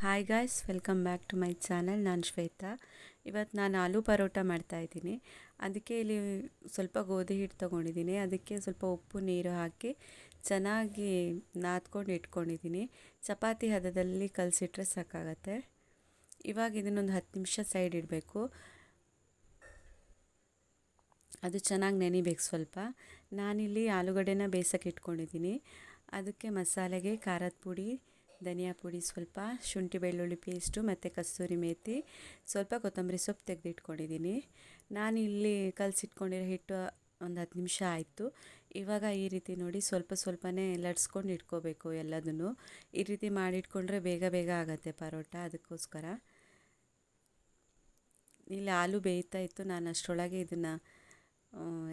Hi guys welcome back to my channel ನಾನು ಶ್ವೇತಾ. ಇವತ್ತು ನಾನು ಆಲೂ ಪರೋಟ ಮಾಡ್ತಾಯಿದ್ದೀನಿ ಅದಕ್ಕೆ ಇಲ್ಲಿ ಸ್ವಲ್ಪ ಗೋಧಿ ಹಿಟ್ಟು ತೊಗೊಂಡಿದ್ದೀನಿ. ಅದಕ್ಕೆ ಸ್ವಲ್ಪ ಉಪ್ಪು, ನೀರು ಹಾಕಿ ಚೆನ್ನಾಗಿ ನಾದ್ಕೊಂಡು ಇಟ್ಕೊಂಡಿದ್ದೀನಿ. ಚಪಾತಿ ಹದದಲ್ಲಿ ಕಲಸಿಟ್ರೆ ಸಾಕಾಗತ್ತೆ. ಇವಾಗ ಇದನ್ನೊಂದು ಹತ್ತು ನಿಮಿಷ ಸೈಡ್ ಇಡಬೇಕು. ಅದು ಚೆನ್ನಾಗಿ ನೆನಿಬೇಕು ಸ್ವಲ್ಪ. ನಾನಿಲ್ಲಿ ಆಲೂಗಡ್ಡೆನ ಬೇಯಿಸೋಕೆ ಇಟ್ಕೊಂಡಿದ್ದೀನಿ. ಅದಕ್ಕೆ ಮಸಾಲೆಗೆ ಖಾರದ ಪುಡಿ ಧನಿಯಾ ಪುಡಿ ಸ್ವಲ್ಪ, ಶುಂಠಿ ಬೆಳ್ಳುಳ್ಳಿ ಪೇಸ್ಟು ಮತ್ತು ಕಸ್ತೂರಿ ಮೇಥಿ ಸ್ವಲ್ಪ ಕೊತ್ತಂಬರಿ ಸೊಪ್ಪು ತೆಗೆದಿಟ್ಕೊಂಡಿದ್ದೀನಿ. ನಾನು ಇಲ್ಲಿ ಕಲಸಿಟ್ಕೊಂಡಿರೋ ಹಿಟ್ಟು ಒಂದು ಹತ್ತು ನಿಮಿಷ ಆಯಿತು. ಇವಾಗ ಈ ರೀತಿ ನೋಡಿ ಸ್ವಲ್ಪ ಸ್ವಲ್ಪನೇ ಲಟ್ಸ್ಕೊಂಡು ಇಟ್ಕೋಬೇಕು ಎಲ್ಲದನ್ನು. ಈ ರೀತಿ ಮಾಡಿಟ್ಕೊಂಡ್ರೆ ಬೇಗ ಬೇಗ ಆಗುತ್ತೆ ಪರೋಟ ಅದಕ್ಕೋಸ್ಕರ. ಇಲ್ಲಿ ಆಲೂ ಬೇಯ್ತಾ ಇತ್ತು. ನಾನು ಅಷ್ಟರೊಳಗೆ ಇದನ್ನು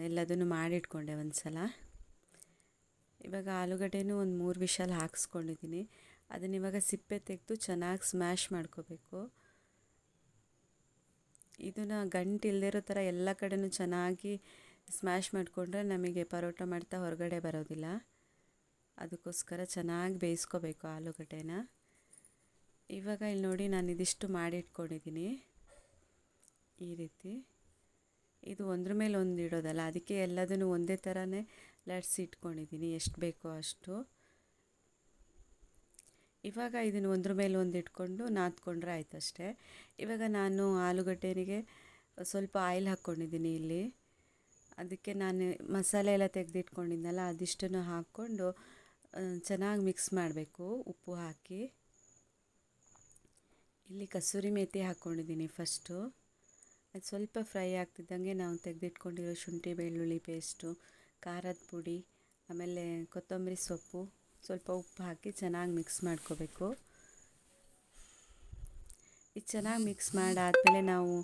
ಎಲ್ಲದನ್ನು ಮಾಡಿಟ್ಕೊಂಡೆ ಒಂದು ಸಲ ಇವಾಗ ಆಲೂಗಡ್ಡೆನೂ ಒಂದು ಮೂರು ವಿಷಲ್ ಹಾಕ್ಸ್ಕೊಂಡಿದ್ದೀನಿ. ಅದನ್ನ ಇವಾಗ ಸಿಪ್ಪೆ ತೆಗೆದು ಚೆನ್ನಾಗಿ ಸ್ಮ್ಯಾಶ್ ಮಾಡ್ಕೋಬೇಕು. ಇದನ್ನು ಗಂಟು ಥರ ಎಲ್ಲ ಕಡೆನೂ ಚೆನ್ನಾಗಿ ಸ್ಮ್ಯಾಶ್ ಮಾಡಿಕೊಂಡ್ರೆ ನಮಗೆ ಪರೋಟ ಮಾಡ್ತಾ ಹೊರಗಡೆ ಬರೋದಿಲ್ಲ. ಅದಕ್ಕೋಸ್ಕರ ಚೆನ್ನಾಗಿ ಬೇಯಿಸ್ಕೋಬೇಕು ಆಲೂಗಡ್ಡೆನ. ಇವಾಗ ಇಲ್ಲಿ ನೋಡಿ ನಾನು ಇದಿಷ್ಟು ಮಾಡಿಟ್ಕೊಂಡಿದ್ದೀನಿ ಈ ರೀತಿ. ಇದು ಒಂದ್ರ ಮೇಲೆ ಒಂದು ಇಡೋದಲ್ಲ, ಅದಕ್ಕೆ ಎಲ್ಲದನ್ನು ಒಂದೇ ಥರನೇ ಲಟ್ಸಿ ಇಟ್ಕೊಂಡಿದ್ದೀನಿ ಎಷ್ಟು ಬೇಕೋ ಅಷ್ಟು. ಇವಾಗ ಇದನ್ನು ಒಂದ್ರ ಮೇಲೆ ಒಂದು ಇಟ್ಕೊಂಡು ನಾದ್ಕೊಂಡ್ರೆ ಆಯ್ತು ಅಷ್ಟೇ ಇವಾಗ ನಾನು ಆಲೂಗಡ್ಡೆನಿಗೆ ಸ್ವಲ್ಪ ಆಯಿಲ್ ಹಾಕ್ಕೊಂಡಿದ್ದೀನಿ ಇಲ್ಲಿ. ಅದಕ್ಕೆ ನಾನು ಮಸಾಲೆ ಎಲ್ಲ ತೆಗೆದಿಟ್ಕೊಂಡಿದ್ದೆನಲ್ಲ ಅದಿಷ್ಟನ್ನು ಹಾಕ್ಕೊಂಡು ಚೆನ್ನಾಗಿ ಮಿಕ್ಸ್ ಮಾಡಬೇಕು ಉಪ್ಪು ಹಾಕಿ. ಇಲ್ಲಿ ಕಸೂರಿ ಮೇಥಿ ಹಾಕ್ಕೊಂಡಿದ್ದೀನಿ ಫಸ್ಟು ಅದು ಸ್ವಲ್ಪ ಫ್ರೈ ಆಗ್ತಿದ್ದಂಗೆ ನಾವು ತೆಗೆದಿಟ್ಕೊಂಡಿರೋ ಶುಂಠಿ ಬೆಳ್ಳುಳ್ಳಿ ಪೇಸ್ಟು ಖಾರದ ಪುಡಿ, ಆಮೇಲೆ ಕೊತ್ತಂಬರಿ ಸೊಪ್ಪು. ಸ್ವಲ್ಪ ಉಪ್ಪು ಹಾಕಿ ಚೆನ್ನಾಗಿ ಮಿಕ್ಸ್ ಮಾಡ್ಕೋಬೇಕು. ಇದು ಚೆನ್ನಾಗಿ ಮಿಕ್ಸ್ ಮಾಡಾದಮೇಲೆ ನಾವು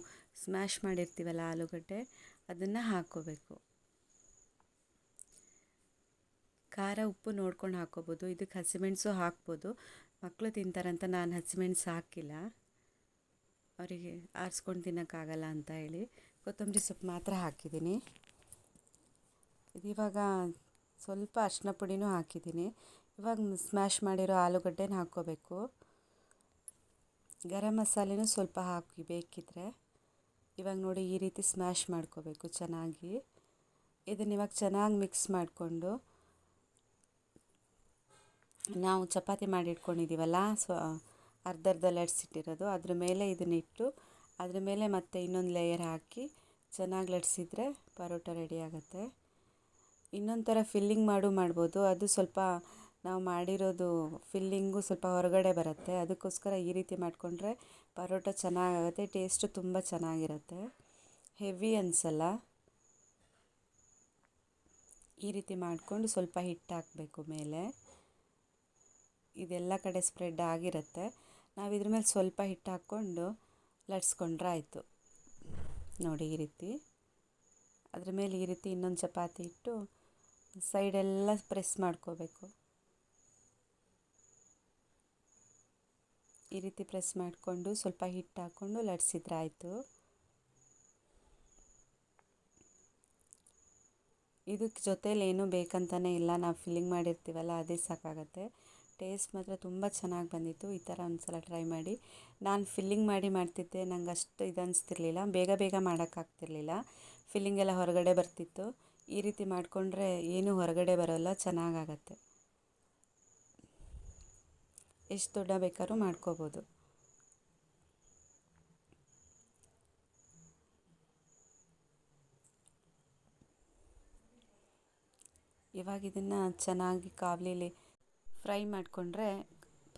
ಸ್ಮ್ಯಾಶ್ ಮಾಡಿರ್ತೀವಲ್ಲ ಆಲೂಗಡ್ಡೆ, ಅದನ್ನು ಹಾಕ್ಕೋಬೇಕು. ಖಾರ ಉಪ್ಪು ನೋಡ್ಕೊಂಡು ಹಾಕ್ಕೋಬೋದು, ಇದಕ್ಕೆ ಹಸಿಮೆಣಸು ಹಾಕ್ಬೋದು. ಮಕ್ಕಳು ತಿಂತಾರಂತ ನಾನು ಹಸಿಮೆಣಸು ಹಾಕಿಲ್ಲ. ಅವರಿಗೆ ಆರಿಸ್ಕೊಂಡು ತಿನ್ನೋಕ್ಕಾಗಲ್ಲ ಅಂತ ಹೇಳಿ. ಕೊತ್ತಂಬರಿ ಸೊಪ್ಪು ಮಾತ್ರ ಹಾಕಿದ್ದೀನಿ. ಇದಿವಾಗ ಸ್ವಲ್ಪ ಅರಿಶಿನ ಪುಡಿನೂ ಹಾಕಿದ್ದೀನಿ. ಇವಾಗ ಸ್ಮ್ಯಾಶ್ ಮಾಡಿರೋ ಆಲೂಗಡ್ಡೆನ ಹಾಕ್ಕೋಬೇಕು. ಗರಂ ಮಸಾಲೆನೂ ಸ್ವಲ್ಪ ಹಾಕಿ ಬೇಕಿದ್ರೆ. ಇವಾಗ ನೋಡಿ ಈ ರೀತಿ ಸ್ಮ್ಯಾಶ್ ಮಾಡ್ಕೋಬೇಕು ಚೆನ್ನಾಗಿ. ಇದನ್ನ ಇವಾಗ ಚೆನ್ನಾಗಿ ಮಿಕ್ಸ್ ಮಾಡಿಕೊಂಡು ನಾವು ಚಪಾತಿ ಮಾಡಿಟ್ಕೊಂಡಿದ್ದೀವಲ್ಲ ಸೊ ಅರ್ಧ ಅರ್ಧ ಲಟ್ಸಿಟ್ಟಿರೋದು ಅದ್ರ ಮೇಲೆ ಇದನ್ನಿಟ್ಟು ಅದ್ರ ಮೇಲೆ ಮತ್ತೆ ಇನ್ನೊಂದು ಲೇಯರ್ ಹಾಕಿ ಚೆನ್ನಾಗಿ ಲಟ್ಸಿದ್ರೆ ಪರೋಟ ರೆಡಿ ಆಗುತ್ತೆ. ಇನ್ನೊಂದು ಥರ ಫಿಲ್ಲಿಂಗ್ ಮಾಡು ಮಾಡ್ಬೋದು. ಅದು ಸ್ವಲ್ಪ ನಾವು ಮಾಡಿರೋದು ಫಿಲ್ಲಿಂಗು ಸ್ವಲ್ಪ ಹೊರಗಡೆ ಬರುತ್ತೆ. ಅದಕ್ಕೋಸ್ಕರ ಈ ರೀತಿ ಮಾಡಿಕೊಂಡ್ರೆ ಪರೋಟ ಚೆನ್ನಾಗಾಗುತ್ತೆ ಟೇಸ್ಟು ತುಂಬ ಚೆನ್ನಾಗಿರುತ್ತೆ. ಹೆವಿ ಅನಿಸಲ್ಲ. ಈ ರೀತಿ ಮಾಡಿಕೊಂಡು ಸ್ವಲ್ಪ ಹಿಟ್ಟು ಹಾಕಬೇಕು ಮೇಲೆ. ಇದೆಲ್ಲ ಕಡೆ ಸ್ಪ್ರೆಡ್ ಆಗಿರುತ್ತೆ. ನಾವು ಇದ್ರ ಮೇಲೆ ಸ್ವಲ್ಪ ಹಿಟ್ಟು ಹಾಕ್ಕೊಂಡು ಲಟ್ಸ್ಕೊಂಡ್ರೆ ಆಯಿತು. ನೋಡಿ ಈ ರೀತಿ. ಅದ್ರ ಮೇಲೆ ಈ ರೀತಿ ಇನ್ನೊಂದು ಚಪಾತಿ ಇಟ್ಟು ಸೈಡೆಲ್ಲ ಪ್ರೆಸ್ ಮಾಡ್ಕೋಬೇಕು. ಈ ರೀತಿ ಪ್ರೆಸ್ ಮಾಡಿಕೊಂಡು ಸ್ವಲ್ಪ ಹಿಟ್ಟು ಹಾಕ್ಕೊಂಡು ಲಟ್ಸಿದ್ರೆ ಆಯಿತು. ಇದಕ್ಕೆ ಜೊತೇಲಿ ಏನೂ ಬೇಕಂತಲೇ ಇಲ್ಲ, ನಾವು ಫಿಲ್ಲಿಂಗ್ ಮಾಡಿರ್ತೀವಲ್ಲ ಅದೇ ಸಾಕಾಗತ್ತೆ. ಟೇಸ್ಟ್ ಮಾತ್ರ ತುಂಬ ಚೆನ್ನಾಗಿ ಬಂದಿತ್ತು, ಈ ಥರ ಒಂದ್ಸಲ ಟ್ರೈ ಮಾಡಿ. ನಾನು ಫಿಲ್ಲಿಂಗ್ ಮಾಡಿ ಮಾಡ್ತಿದ್ದೆ ನಂಗೆ ಅಷ್ಟು ಇದು ಅನಿಸ್ತಿರ್ಲಿಲ್ಲ, ಬೇಗ ಬೇಗ ಮಾಡೋಕ್ಕಾಗ್ತಿರ್ಲಿಲ್ಲ. ಫಿಲ್ಲಿಂಗ್ ಎಲ್ಲ ಹೊರಗಡೆ ಬರ್ತಿತ್ತು. ಈ ರೀತಿ ಮಾಡಿಕೊಂಡ್ರೆ ಏನೂ ಹೊರಗಡೆ ಬರೋಲ್ಲ, ಚೆನ್ನಾಗಾಗತ್ತೆ. ಎಷ್ಟು ದೊಡ್ಡ ಬೇಕಾದ್ರೂ ಮಾಡ್ಕೋಬೋದು. ಇವಾಗ ಇದನ್ನು ಚೆನ್ನಾಗಿ ಕಾವಲಿಲಿ ಫ್ರೈ ಮಾಡಿಕೊಂಡ್ರೆ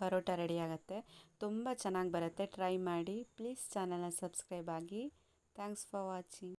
ಪರೋಟ ರೆಡಿ ಆಗುತ್ತೆ. ತುಂಬ ಚೆನ್ನಾಗಿ ಬರುತ್ತೆ. ಟ್ರೈ ಮಾಡಿ. ಪ್ಲೀಸ್ ಚಾನಲ್ನ ಸಬ್ಸ್ಕ್ರೈಬ್ ಆಗಿ. Thanks for watching.